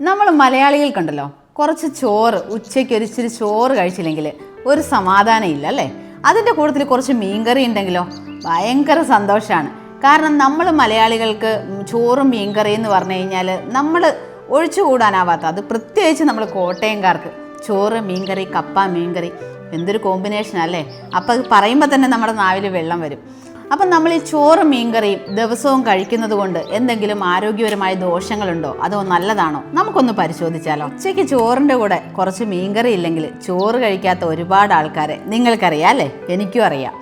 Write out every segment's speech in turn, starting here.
നമ്മൾ മലയാളികൾക്കുണ്ടല്ലോ കുറച്ച് ചോറ് ഉച്ചയ്ക്ക് ഒരു ഇച്ചിരി ചോറ് കഴിച്ചില്ലെങ്കിൽ ഒരു സമാധാനം ഇല്ല അല്ലേ? അതിന്റെ കൂട്ടത്തിൽ കുറച്ച് മീൻകറി ഉണ്ടെങ്കിലോ ഭയങ്കര സന്തോഷമാണ്. കാരണം നമ്മൾ മലയാളികൾക്ക് ചോറും മീൻകറി എന്ന് പറഞ്ഞു കഴിഞ്ഞാൽ നമ്മൾ ഒഴിച്ചുകൂടാനാവാത്ത അത് പ്രത്യേകിച്ച് നമ്മൾ കോട്ടയംകാർക്ക് ചോറ് മീൻകറി കപ്പ മീൻകറി എന്തൊരു കോമ്പിനേഷൻ അല്ലേ? അപ്പോൾ അത് പറയുമ്പോൾ തന്നെ നമ്മുടെ നാവിൽ വെള്ളം വരും. അപ്പം നമ്മൾ ഈ ചോറ് മീൻകറിയും ദിവസവും കഴിക്കുന്നത് കൊണ്ട് എന്തെങ്കിലും ആരോഗ്യപരമായ ദോഷങ്ങളുണ്ടോ? അതോ നല്ലതാണോ? നമുക്കൊന്ന് പരിശോധിച്ചാലോ? ഉച്ചയ്ക്ക് ചോറിന്റെ കൂടെ കുറച്ച് മീൻകറി ഇല്ലെങ്കിൽ ചോറ് കഴിക്കാത്ത ഒരുപാട് ആൾക്കാരെ നിങ്ങൾക്കറിയാം അല്ലേ? എനിക്കും അറിയാം.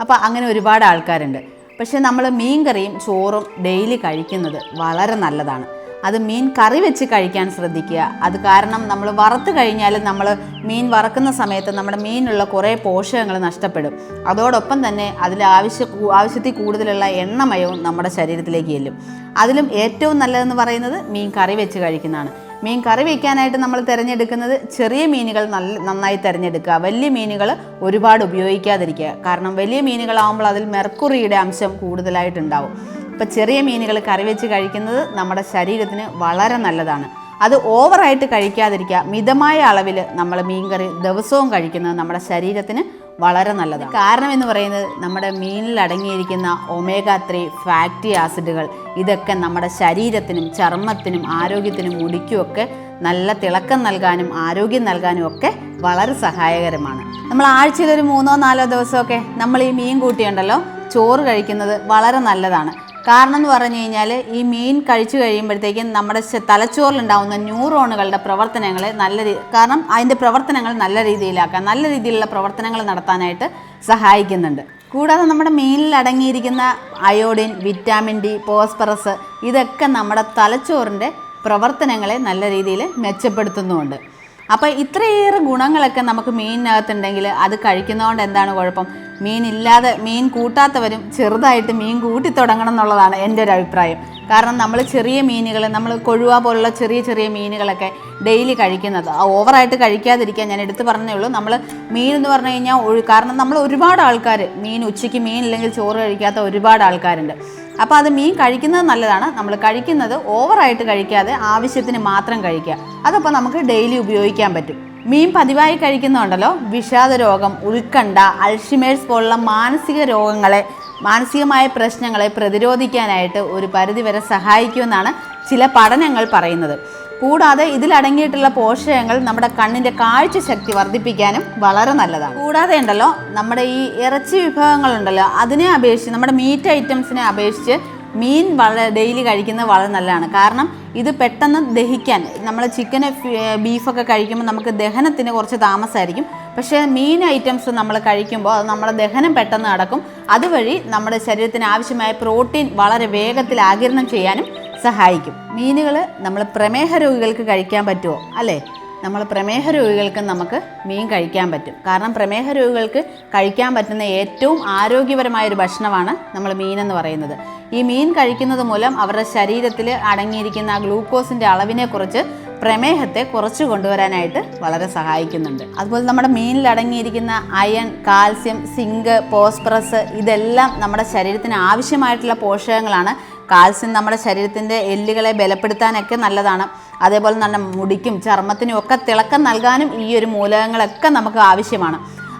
അപ്പോൾ അങ്ങനെ ഒരുപാട് ആൾക്കാരുണ്ട്. പക്ഷേ നമ്മൾ മീൻകറിയും ചോറും ഡെയിലി കഴിക്കുന്നത് വളരെ നല്ലതാണ്. അത് മീൻ കറി വെച്ച് കഴിക്കാൻ ശ്രദ്ധിക്കുക. അത് കാരണം നമ്മൾ വറുത്ത് കഴിഞ്ഞാൽ നമ്മൾ മീൻ വറക്കുന്ന സമയത്ത് നമ്മുടെ മീനിലുള്ള കുറേ പോഷകങ്ങൾ നഷ്ടപ്പെടും. അതോടൊപ്പം തന്നെ അതിൽ ആവശ്യ ആവശ്യത്തിൽ കൂടുതലുള്ള എണ്ണമയവും നമ്മുടെ ശരീരത്തിലേക്ക് ചെല്ലും അതിലും ഏറ്റവും നല്ലതെന്ന് പറയുന്നത് മീൻ കറി വെച്ച് കഴിക്കുന്നതാണ്. മീൻ കറി വയ്ക്കാനായിട്ട് നമ്മൾ തിരഞ്ഞെടുക്കുന്നത് ചെറിയ മീനുകൾ നല്ല നന്നായി തിരഞ്ഞെടുക്കുക. വലിയ മീനുകൾ ഒരുപാട് ഉപയോഗിക്കാതിരിക്കുക. കാരണം വലിയ മീനുകളാകുമ്പോൾ അതിൽ മെർക്കുറിയുടെ അംശം കൂടുതലായിട്ടുണ്ടാവും. ഇപ്പം ചെറിയ മീനുകൾ കറി വെച്ച് കഴിക്കുന്നത് നമ്മുടെ ശരീരത്തിന് വളരെ നല്ലതാണ്. അത് ഓവറായിട്ട് കഴിക്കാതിരിക്കുക മിതമായ അളവിൽ നമ്മൾ മീൻകറി ദിവസവും കഴിക്കുന്നത് നമ്മുടെ ശരീരത്തിന് വളരെ നല്ലതാണ്. കാരണം എന്ന് പറയുന്നത് നമ്മുടെ മീനിൽ അടങ്ങിയിരിക്കുന്ന ഒമേഗ ത്രീ ഫാറ്റി ആസിഡുകൾ ഇതൊക്കെ നമ്മുടെ ശരീരത്തിനും ചർമ്മത്തിനും ആരോഗ്യത്തിനും മുടിക്കുമൊക്കെ നല്ല തിളക്കം നൽകാനും ആരോഗ്യം നൽകാനും ഒക്കെ വളരെ സഹായകരമാണ്. നമ്മൾ ആഴ്ചയിൽ ഒരു മൂന്നോ നാലോ ദിവസമൊക്കെ നമ്മൾ ഈ മീൻ കൂട്ടിയുണ്ടല്ലോ ചോറ് കഴിക്കുന്നത് വളരെ നല്ലതാണ്. കാരണം എന്ന് പറഞ്ഞു കഴിഞ്ഞാൽ ഈ മീൻ കഴിച്ചു കഴിയുമ്പോഴത്തേക്കും നമ്മുടെ തലച്ചോറിലുണ്ടാവുന്ന ന്യൂറോണുകളുടെ പ്രവർത്തനങ്ങൾ നല്ല രീതി കാരണം അതിന്റെ പ്രവർത്തനങ്ങൾ നല്ല രീതിയിലാക്കാൻ നല്ല രീതിയിലുള്ള പ്രവർത്തനങ്ങൾ നടത്താനായിട്ട് സഹായിക്കുന്നുണ്ട്. കൂടാതെ നമ്മുടെ മീനിൽ അടങ്ങിയിരിക്കുന്ന അയോഡിൻ വിറ്റാമിൻ ഡി ഫോസ്ഫറസ് ഇതൊക്കെ നമ്മുടെ തലച്ചോറിന്റെ പ്രവർത്തനങ്ങളെ നല്ല രീതിയിൽ മെച്ചപ്പെടുത്തുന്നുമുണ്ട്. അപ്പോൾ ഇത്രയേറെ ഗുണങ്ങളൊക്കെ നമുക്ക് മീനിനകത്തുണ്ടെങ്കിൽ അത് കഴിക്കുന്നതുകൊണ്ട് എന്താണ് കുഴപ്പം? മീൻ ഇല്ലാതെ മീൻ കൂട്ടാത്തവരും ചെറുതായിട്ട് മീൻ കൂട്ടി തുടങ്ങണം എന്നുള്ളതാണ് എന്റെ ഒരു അഭിപ്രായം. കാരണം നമ്മൾ ചെറിയ മീനുകൾ നമ്മൾ കൊഴുവ പോലുള്ള ചെറിയ ചെറിയ മീനുകളൊക്കെ ഡെയിലി കഴിക്കുന്നത്. ഓവറായിട്ട് കഴിക്കാതിരിക്കാൻ ഞാൻ എടുത്തു പറഞ്ഞേ ഉള്ളൂ. നമ്മൾ മീൻ എന്ന് പറഞ്ഞു കഴിഞ്ഞാൽ കാരണം നമ്മൾ ഒരുപാട് ആൾക്കാർ മീൻ ഉച്ചയ്ക്ക് മീൻ ഇല്ലെങ്കിൽ ചോറ് കഴിക്കാത്ത ഒരുപാട് ആൾക്കാരുണ്ട്. അപ്പോൾ അത് മീൻ കഴിക്കുന്നത് നല്ലതാണ്. നമ്മൾ കഴിക്കുന്നത് ഓവറായിട്ട് കഴിക്കാതെ ആവശ്യത്തിന് മാത്രം കഴിക്കുക. അതപ്പോൾ നമുക്ക് ഡെയിലി ഉപയോഗിക്കാൻ പറ്റും. മീൻ പതിവായി കഴിക്കുന്നുണ്ടല്ലോ. വിഷാദ രോഗം ഉത്കണ്ഠ അൾഷിമേഴ്സ് പോലുള്ള മാനസിക രോഗങ്ങളെ മാനസികമായ പ്രശ്നങ്ങളെ പ്രതിരോധിക്കാനായിട്ട് ഒരു പരിധിവരെ സഹായിക്കുമെന്നാണ് ചില പഠനങ്ങൾ പറയുന്നത്. കൂടാതെ ഇതിലടങ്ങിയിട്ടുള്ള പോഷകങ്ങൾ നമ്മുടെ കണ്ണിന്റെ കാഴ്ചശക്തി വർദ്ധിപ്പിക്കാനും വളരെ നല്ലതാണ്. കൂടാതെ ഉണ്ടല്ലോ നമ്മുടെ ഈ ഇറച്ചി വിഭവങ്ങളുണ്ടല്ലോ അതിനെ അപേക്ഷിച്ച് നമ്മുടെ മീറ്റ് ഐറ്റംസിനെ അപേക്ഷിച്ച് മീൻ വളരെ ഡെയിലി കഴിക്കുന്നത് വളരെ നല്ലതാണ്. കാരണം ഇത് പെട്ടെന്ന് ദഹിക്കാൻ നമ്മൾ ചിക്കന് ബീഫൊക്കെ കഴിക്കുമ്പോൾ നമുക്ക് ദഹനത്തിന് കുറച്ച് താമസമായിരിക്കും പക്ഷേ മീൻ ഐറ്റംസ് നമ്മൾ കഴിക്കുമ്പോൾ അത് നമ്മുടെ ദഹനം പെട്ടെന്ന് നടക്കും. അതുവഴി നമ്മുടെ ശരീരത്തിന് ആവശ്യമായ പ്രോട്ടീൻ വളരെ വേഗത്തിൽ ആകിരണം ചെയ്യാനും സഹായിക്കും. മീനുകൾ നമ്മൾ പ്രമേഹ രോഗികൾക്ക് കഴിക്കാൻ പറ്റുമോ അല്ലേ? നമ്മൾ പ്രമേഹ രോഗികൾക്ക് നമുക്ക് മീൻ കഴിക്കാൻ പറ്റും. കാരണം പ്രമേഹ രോഗികൾക്ക് കഴിക്കാൻ പറ്റുന്ന ഏറ്റവും ആരോഗ്യപരമായ ഒരു ഭക്ഷണമാണ് നമ്മൾ മീൻ എന്ന് പറയുന്നത്. ഈ മീൻ കഴിക്കുന്നത് മൂലം അവരുടെ ശരീരത്തിൽ അടങ്ങിയിരിക്കുന്ന ആ ഗ്ലൂക്കോസിന്റെ അളവിനെ കുറിച്ച് പ്രമേഹത്തെ കുറച്ച് കൊണ്ടുവരാനായിട്ട് വളരെ സഹായിക്കുന്നുണ്ട്. അതുപോലെ നമ്മുടെ മീനിൽ അടങ്ങിയിരിക്കുന്ന അയൺ കാൽസ്യം സിങ്ക് ഫോസ്ഫറസ് ഇതെല്ലാം നമ്മുടെ ശരീരത്തിന് ആവശ്യമായിട്ടുള്ള പോഷകങ്ങളാണ് കാൽസ്യം നമ്മുടെ ശരീരത്തിന്റെ എല്ലുകളെ ബലപ്പെടുത്താനൊക്കെ നല്ലതാണ്. അതേപോലെ തന്നെ മുടിക്കും ചർമ്മത്തിനും ഒക്കെ തിളക്കം നൽകാനും ഈ ഒരു മൂലകങ്ങളൊക്കെ നമുക്ക് ആവശ്യമാണ്.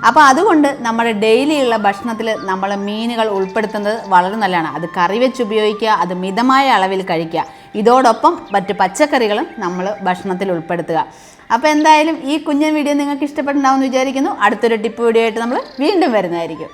അപ്പോൾ അതുകൊണ്ട് നമ്മുടെ ഡെയിലിയുള്ള ഭക്ഷണത്തിൽ നമ്മൾ മീനുകൾ ഉൾപ്പെടുത്തുന്നത് വളരെ നല്ലതാണ്. അത് കറി വെച്ച് ഉപയോഗിക്കുക അത് മിതമായ അളവിൽ കഴിക്കുക. ഇതോടൊപ്പം മറ്റ് പച്ചക്കറികളും നമ്മൾ ഭക്ഷണത്തിൽ ഉൾപ്പെടുത്തുക. അപ്പോൾ എന്തായാലും ഈ കുഞ്ഞൻ വീഡിയോ നിങ്ങൾക്ക് ഇഷ്ടപ്പെട്ടുണ്ടാവും എന്ന് വിചാരിക്കുന്നു. അടുത്തൊരു ടിപ്പ് വീഡിയോ ആയിട്ട് നമ്മൾ വീണ്ടും വരുന്നതായിരിക്കും.